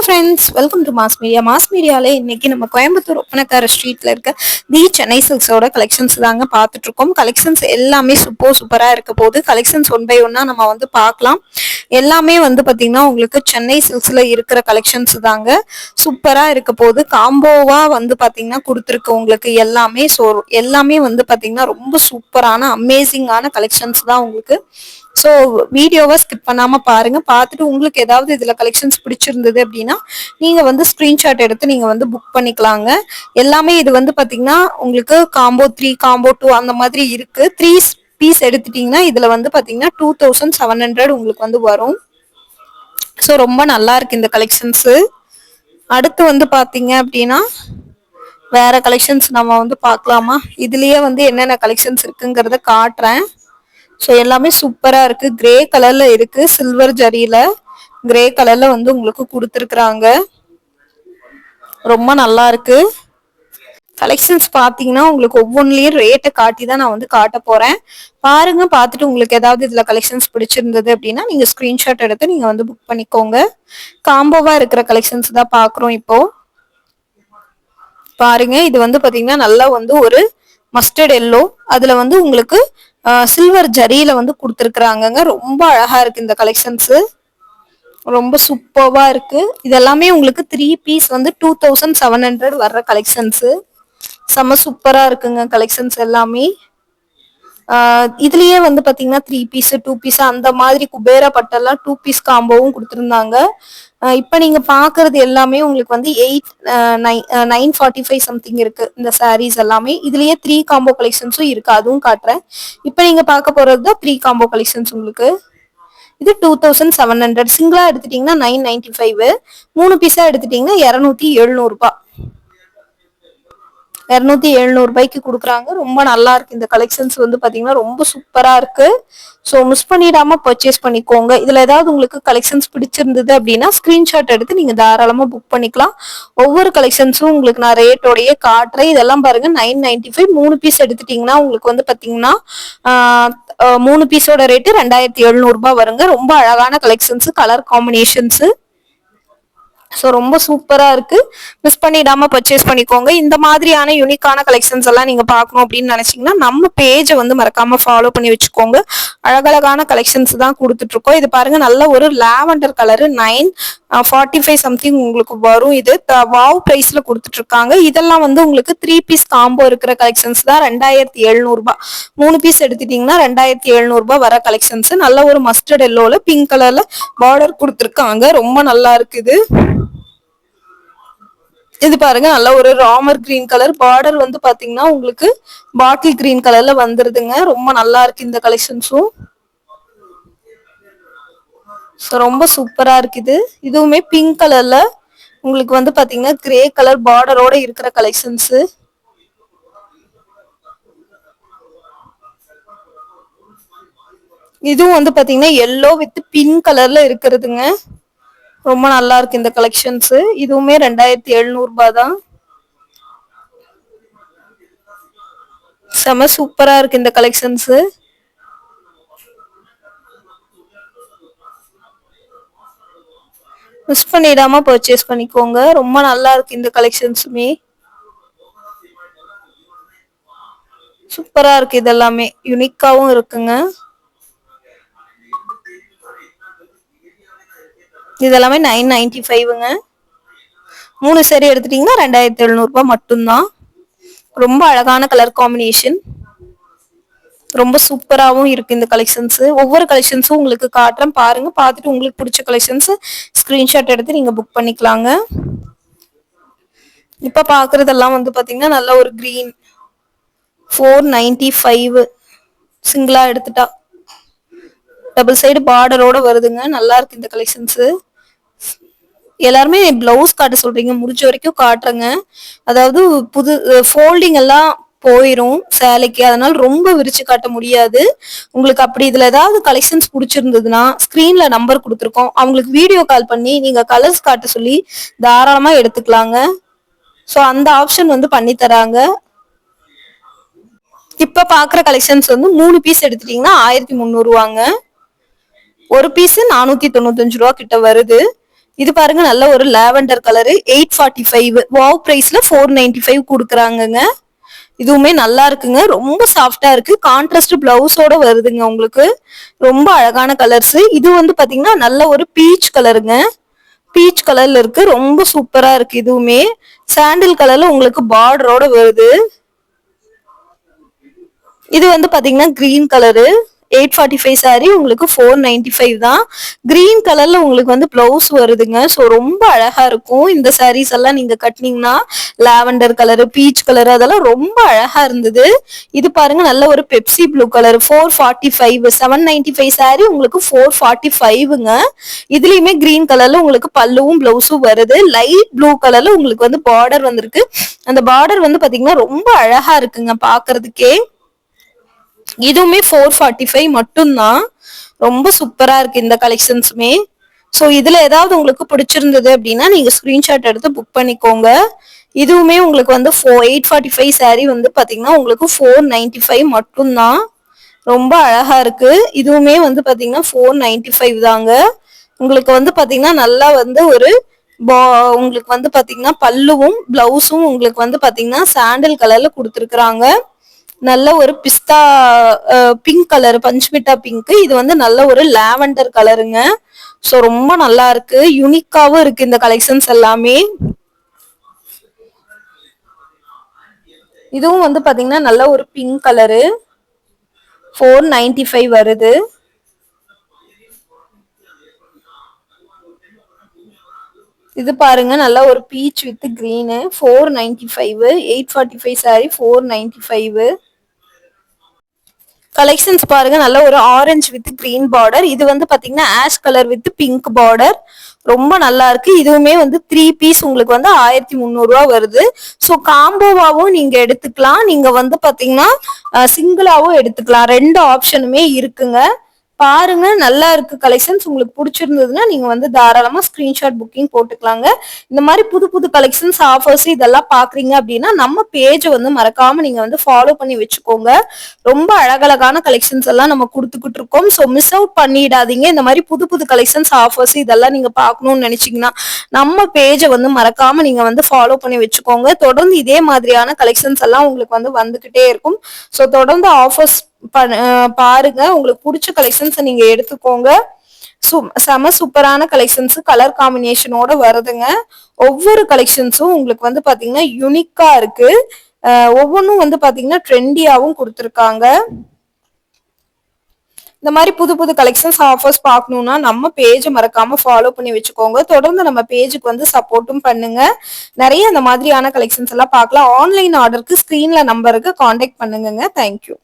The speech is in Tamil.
Hello friends welcome to mass media mass மீடியாவில் இன்னைக்கு நம்ம கோயம்புத்தூர் ஒப்பனக்கார ஸ்ட்ரீட்ல இருக்க தி சென்னை சில்க்ஸோட கலெக்ஷன்ஸ் தாங்க பார்த்துட்டு இருக்கோம் கலெக்ஷன்ஸ் எல்லாமே சூப்பர் சூப்பராக இருக்க போது கலெக்ஷன்ஸ் ஒன் பை ஒன்னா நம்ம வந்து பார்க்கலாம். எல்லாமே வந்து பார்த்தீங்கன்னா உங்களுக்கு சென்னை சில்க்ஸில் இருக்கிற கலெக்ஷன்ஸ் தாங்க சூப்பராக இருக்க போது காம்போவாக வந்து பார்த்தீங்கன்னா கொடுத்துருக்கு உங்களுக்கு எல்லாமே. ஸோ எல்லாமே வந்து பார்த்தீங்கன்னா ரொம்ப சூப்பரான அமேசிங்கான கலெக்ஷன்ஸ் தான் உங்களுக்கு ஸோ வீடியோவை ஸ்கிப் பண்ணாமல் பாருங்கள் பார்த்துட்டு உங்களுக்கு ஏதாவது இதில் கலெக்ஷன்ஸ் பிடிச்சிருந்தது அப்படின்னா நீங்கள் வந்து ஸ்க்ரீன்ஷாட் எடுத்து நீங்கள் வந்து புக் பண்ணிக்கலாங்க. எல்லாமே இது வந்து பார்த்தீங்கன்னா உங்களுக்கு காம்போ த்ரீ காம்போ டூ அந்த மாதிரி இருக்குது த்ரீ பீஸ் எடுத்துட்டீங்கன்னா இதில் வந்து பார்த்தீங்கன்னா டூ தௌசண்ட் செவன் ஹண்ட்ரட் உங்களுக்கு வந்து வரும். ஸோ ரொம்ப நல்லா இருக்கு இந்த கலெக்ஷன்ஸு அடுத்து வந்து பார்த்தீங்க அப்படின்னா வேற கலெக்ஷன்ஸ் நம்ம வந்து பார்க்கலாமா? இதுலயே வந்து என்னென்ன கலெக்ஷன்ஸ் இருக்குங்கிறத காட்டுறேன். ஸோ எல்லாமே சூப்பராக இருக்கு. கிரே கலர்ல இருக்கு. சில்வர் ஜரியில கிரே கலர்ல வந்து உங்களுக்கு கொடுத்துருக்குறாங்க. ரொம்ப நல்லா இருக்கு. கலெக்ஷன்ஸ் பார்த்தீங்கன்னா உங்களுக்கு ஒவ்வொன்றிலையும் ரேட்டை காட்டி தான் நான் வந்து காட்ட போகிறேன் பாருங்க பார்த்துட்டு உங்களுக்கு ஏதாவது இதில் கலெக்ஷன்ஸ் பிடிச்சிருந்தது அப்படின்னா நீங்கள் ஸ்க்ரீன்ஷாட் எடுத்து நீங்கள் வந்து புக் பண்ணிக்கோங்க. காம்போவாக இருக்கிற கலெக்ஷன்ஸ் தான் பார்க்குறோம் இப்போ. பாருங்க இது வந்து பார்த்தீங்கன்னா நல்லா வந்து ஒரு மஸ்டர்ட் எல்லோ அதில் வந்து உங்களுக்கு சில்வர் ஜரியில வந்து கொடுத்துருக்குறாங்கங்க. ரொம்ப அழகா இருக்கு இந்த கலெக்ஷன்ஸ் ரொம்ப சூப்பர்வா இருக்கு. இதெல்லாமே உங்களுக்கு த்ரீ பீஸ் வந்து டூ தௌசண்ட் செவன் ஹண்ட்ரட் வர்ற கலெக்ஷன்ஸ் செம்ம சூப்பரா இருக்குங்க கலெக்ஷன்ஸ் எல்லாமே. இதுலயே வந்து பாத்தீங்கன்னா த்ரீ பீஸ் டூ பீஸ் அந்த மாதிரி குபேரா பட்டெல்லாம் டூ பீஸ் காம்போவும் கொடுத்துருந்தாங்க. இப்ப நீங்க பாக்குறது எல்லாமே உங்களுக்கு வந்து eight nine forty five something இருக்கு. இந்த சாரீஸ் எல்லாமே. இதுலயே த்ரீ காம்போ கலெக்ஷன்ஸும் இருக்கு. அதுவும் காட்டுறேன். இப்ப நீங்க பார்க்க போறது தான் த்ரீ காம்போ கலெக்ஷன்ஸ் உங்களுக்கு. இது டூ தௌசண்ட் செவன் ஹண்ட்ரட் சிங்கிளா எடுத்துட்டீங்கன்னா நைன் நைன்டி ஃபைவ் மூணு பீஸா எடுத்துட்டீங்கன்னா இரநூத்தி எழுநூறுபா இரநூத்தி எழுநூறு ரூபாய்க்கு கொடுக்குறாங்க. ரொம்ப நல்லா இருக்கு. இந்த கலெக்ஷன்ஸ் வந்து பாத்தீங்கன்னா ரொம்ப சூப்பரா இருக்கு. ஸோ மிஸ் பண்ணிடாம பர்ச்சேஸ் பண்ணிக்கோங்க. இதுல ஏதாவது உங்களுக்கு கலெக்ஷன்ஸ் பிடிச்சிருந்தது அப்படின்னா ஸ்கிரீன்ஷாட் எடுத்து நீங்க தாராளமா புக் பண்ணிக்கலாம். ஒவ்வொரு கலெக்ஷன்ஸும் உங்களுக்கு நான் ரேட்டோடய காட்டுறேன். இதெல்லாம் பாருங்க நைன் நைன்டி ஃபைவ் மூணு பீஸ் எடுத்துட்டீங்கன்னா உங்களுக்கு வந்து பாத்தீங்கன்னா மூணு பீஸோட ரேட்டு ரெண்டாயிரத்தி எழுநூறுபா வருங்க. ரொம்ப அழகான கலெக்ஷன்ஸ் கலர் காம்பினேஷன்ஸு ஸோ ரொம்ப சூப்பராக இருக்குது மிஸ் பண்ணிடாம பர்ச்சேஸ் பண்ணிக்கோங்க. இந்த மாதிரியான யூனிக்கான கலெக்ஷன்ஸ் எல்லாம் நீங்கள் பார்க்கணும் அப்படின்னு நினச்சிங்கன்னா நம்ம பேஜை வந்து மறக்காமல் ஃபாலோ பண்ணி வச்சுக்கோங்க. அழகழகான கலெக்ஷன்ஸ் தான் கொடுத்துட்ருக்கோம் இது பாருங்கள் நல்ல ஒரு lavender colour nine forty five something உங்களுக்கு வரும் இது. வாவ் ப்ரைஸில் கொடுத்துட்ருக்காங்க இதெல்லாம் வந்து உங்களுக்கு த்ரீ பீஸ் காம்போ இருக்கிற கலெக்ஷன்ஸ் தான். ரெண்டாயிரத்தி எழுநூறுபா. மூணு பீஸ் எடுத்துட்டிங்கன்னா ரெண்டாயிரத்தி எழுநூறுபா வர கலெக்ஷன்ஸ் நல்ல ஒரு மஸ்டர்ட் எல்லோவில் பிங்க் கலரில் பார்டர் கொடுத்துருக்காங்க. ரொம்ப நல்லா இருக்குது இது பாருங்க நல்ல ஒரு ராமர் கிரீன் கலர் பார்டர் வந்து பாத்தீங்கன்னா உங்களுக்கு பாட்டில் கிரீன் கலர்ல வந்துருதுங்க. ரொம்ப நல்லா இருக்கு இந்த கலெக்ஷன்ஸும் ரொம்ப சூப்பரா இருக்குது. இதுவுமே பிங்க் கலர்ல உங்களுக்கு வந்து பாத்தீங்கன்னா கிரே கலர் பார்டரோட இருக்கிற கலெக்ஷன்ஸ் இதுவும் வந்து பாத்தீங்கன்னா எல்லோ வித் பிங்க் கலர்ல இருக்கிறதுங்க. ரொம்ப நல்லா இருக்கு இந்த கலெக்ஷன்ஸ் இதுவுமே ரெண்டாயிரத்தி எழுநூறுபா தான். செம சூப்பரா இருக்கு இந்த கலெக்ஷன்ஸ் மிஸ் பண்ணிடாம பர்ச்சேஸ் பண்ணிக்கோங்க. ரொம்ப நல்லா இருக்கு இந்த கலெக்ஷன்ஸுமே சூப்பரா இருக்கு இதெல்லாமே. யுனிக்காவும் இருக்குங்க. இதெல்லாமே நைன் நைன்டி ஃபைவ்ங்க மூணு சரி எடுத்துட்டீங்கன்னா ரெண்டாயிரத்தி எழுநூறுபா மட்டும்தான். ரொம்ப அழகான கலர் காம்பினேஷன் ரொம்ப சூப்பராகவும் இருக்கு இந்த கலெக்ஷன்ஸ் ஒவ்வொரு கலெக்ஷன்ஸும் உங்களுக்கு காட்டுறேன். பாருங்க பார்த்துட்டு உங்களுக்கு பிடிச்ச கலெக்ஷன்ஸ் ஸ்கிரீன்ஷாட் எடுத்து நீங்க புக் பண்ணிக்கலாங்க. இப்ப பாக்குறதெல்லாம் வந்து பாத்தீங்கன்னா நல்ல ஒரு கிரீன் ஃபோர் நைன்டி ஃபைவ் சிங்கிளா எடுத்துட்டா. டபுள் சைடு பார்டரோட வருதுங்க. நல்லா இருக்கு இந்த கலெக்ஷன்ஸ் எல்லாருமே பிளவுஸ் காட்ட சொல்றீங்க. முடிஞ்ச வரைக்கும் காட்டுறேங்க. அதாவது புது ஃபோல்டிங் எல்லாம் போயிரும் சேலைக்கு. அதனால ரொம்ப விரிச்சு காட்ட முடியாது. உங்களுக்கு அப்படி இதுல ஏதாவது கலெக்ஷன்ஸ் பிடிச்சிருந்ததுன்னா ஸ்கிரீன்ல நம்பர் கொடுத்துருக்கோம். அவங்களுக்கு வீடியோ கால் பண்ணி நீங்க கலர்ஸ் காட்ட சொல்லி தாராளமா எடுத்துக்கலாங்க. ஸோ அந்த ஆப்ஷன் வந்து பண்ணி தராங்க. இப்ப பாக்குற கலெக்ஷன்ஸ் வந்து மூணு பீஸ் எடுத்துட்டீங்கன்னா ஆயிரத்தி முந்நூறுவாங்க. ஒரு பீஸ் நானூத்தி தொண்ணூத்தஞ்சு ரூபா கிட்ட வருது. இது பாருங்க நல்ல ஒரு lavender colour eight forty five wow பிரைஸ்ல ஃபோர் நைன்டி ஃபைவ் கொடுக்குறாங்கங்க. இதுவுமே நல்லா இருக்குங்க. ரொம்ப சாஃப்டா இருக்கு. கான்ட்ராஸ்ட் பிளவுஸோட வருதுங்க உங்களுக்கு. ரொம்ப அழகான கலர்ஸ் இது வந்து பாத்தீங்கன்னா நல்ல ஒரு பீச் கலருங்க பீச் கலர்ல இருக்கு. ரொம்ப சூப்பரா இருக்கு இதுவுமே. சாண்டில் கலர்ல உங்களுக்கு பார்டரோட வருது. இது வந்து பாத்தீங்கன்னா green colour eight forty five sari உங்களுக்கு ஃபோர் நைன்டி ஃபைவ் தான். கிரீன் கலர்ல உங்களுக்கு வந்து பிளவுஸ் வருதுங்க. ஸோ ரொம்ப அழகா இருக்கும். இந்த சாரீஸ் எல்லாம் நீங்க கட்டினீங்கன்னா லாவெண்டர் கலரு பீச் கலர் அதெல்லாம் ரொம்ப அழகா இருந்தது. இது பாருங்க நல்ல ஒரு Pepsi blue colour four forty five seven ninety five sari உங்களுக்கு ஃபோர் ஃபார்ட்டி ஃபைவ்ங்க இதுலயுமே கிரீன் கலர்ல உங்களுக்கு பல்லுவும் பிளவுஸும் வருது. லைட் ப்ளூ கலர்ல உங்களுக்கு வந்து பார்டர் வந்திருக்கு. அந்த பார்டர் வந்து பாத்தீங்கன்னா ரொம்ப அழகா இருக்குங்க பாக்குறதுக்கே. இதுவுமே ஃபோர் ஃபார்ட்டி ஃபைவ் மட்டும்தான். ரொம்ப சூப்பரா இருக்கு இந்த கலெக்ஷன்ஸுமே ஸோ இதுல ஏதாவது உங்களுக்கு பிடிச்சிருந்தது அப்படின்னா நீங்க ஸ்கிரீன்ஷாட் எடுத்து புக் பண்ணிக்கோங்க. இதுவுமே உங்களுக்கு வந்து ஃபோ எயிட் ஃபார்ட்டி ஃபைவ் சாரீ வந்து பாத்தீங்கன்னா உங்களுக்கு ஃபோர் நைன்டி ஃபைவ் மட்டும்தான். ரொம்ப அழகா இருக்கு. இதுவுமே வந்து பாத்தீங்கன்னா ஃபோர் நைன்டி ஃபைவ் தாங்க. உங்களுக்கு வந்து பாத்தீங்கன்னா நல்லா வந்து ஒரு பா உங்களுக்கு வந்து பாத்தீங்கன்னா பல்லுவும் பிளவுஸும் உங்களுக்கு வந்து பாத்தீங்கன்னா சாண்டல் கலர்ல கொடுத்துருக்குறாங்க. நல்ல ஒரு பிஸ்தா பிங்க் கலர் பஞ்ச்மிட்டா பிங்க் இது வந்து நல்ல ஒரு லாவெண்டர் கலருங்க ஸோ ரொம்ப நல்லா இருக்கு. யூனிக்காவும் இருக்கு இந்த கலெக்ஷன்ஸ் எல்லாமே. இதுவும் வந்து பாத்தீங்கன்னா நல்ல ஒரு pink colour four ninety five வருது. இது பாருங்க நல்ல ஒரு peach with green four ninety five eight forty five sari four ninety five collections பாருங்க நல்ல ஒரு ஆரஞ்சு வித் கிரீன் பார்டர் இது வந்து பாத்தீங்கன்னா ash colour with pink border ரொம்ப நல்லா இருக்கு. இதுவுமே வந்து த்ரீ பீஸ் உங்களுக்கு வந்து ஆயிரத்தி முந்நூறு ரூபா வருது. ஸோ காம்போவாவும் நீங்க எடுத்துக்கலாம். நீங்க வந்து பாத்தீங்கன்னா சிங்கிளாவும் எடுத்துக்கலாம். ரெண்டு ஆப்ஷனுமே இருக்குங்க. பாருங்க நல்லா இருக்கு கலெக்ஷன்ஸ் உங்களுக்கு பிடிச்சிருந்ததுன்னா நீங்க வந்து தாராளமா ஸ்கிரீன்ஷாட் புக்கிங் போட்டுக்கலாங்க. இந்த மாதிரி புது புது கலெக்ஷன்ஸ் ஆஃபர்ஸ் இதெல்லாம் பாக்குறீங்க அப்படின்னா நம்ம பேஜை வந்து மறக்காம நீங்க வந்து ஃபாலோ பண்ணி வச்சுக்கோங்க. ரொம்ப அழகழகான கலெக்ஷன்ஸ் எல்லாம் நம்ம கொடுத்துக்கிட்டு இருக்கோம். ஸோ மிஸ் அவுட் பண்ணிடாதீங்க. இந்த மாதிரி புது புது கலெக்ஷன்ஸ் ஆஃபர்ஸ் இதெல்லாம் நீங்க பார்க்கணும்னு நினைச்சீங்கன்னா நம்ம பேஜை வந்து மறக்காம நீங்க வந்து ஃபாலோ பண்ணி வச்சுக்கோங்க. தொடர்ந்து இதே மாதிரியான கலெக்ஷன்ஸ் எல்லாம் உங்களுக்கு வந்து வந்துகிட்டே இருக்கும். ஸோ தொடர்ந்து ஆஃபர்ஸ் பாருங்க. உங்களுக்கு பிடிச்ச கலெக்ஷன்ஸ் நீங்க எடுத்துக்கோங்க. செம சூப்பரான கலெக்ஷன்ஸ் கலர் காம்பினேஷனோட வருதுங்க. ஒவ்வொரு கலெக்ஷன்ஸும் உங்களுக்கு வந்து பாத்தீங்கன்னா யூனிக்கா இருக்கு. ஒவ்வொன்றும் வந்து பாத்தீங்கன்னா ட்ரெண்டியாவும் கொடுத்துருக்காங்க. இந்த மாதிரி புது புது கலெக்ஷன்ஸ் ஆஃபர்ஸ் பார்க்கணும்னா நம்ம பேஜை மறக்காம ஃபாலோ பண்ணி வச்சுக்கோங்க. தொடர்ந்து நம்ம பேஜுக்கு வந்து சப்போர்ட்டும் பண்ணுங்க. நிறைய இந்த மாதிரியான கலெக்ஷன்ஸ் எல்லாம் பார்க்கலாம். ஆன்லைன் ஆர்டருக்கு ஸ்க்ரீன்ல நம்பருக்கு காண்டாக்ட் பண்ணுங்க தேங்க்யூ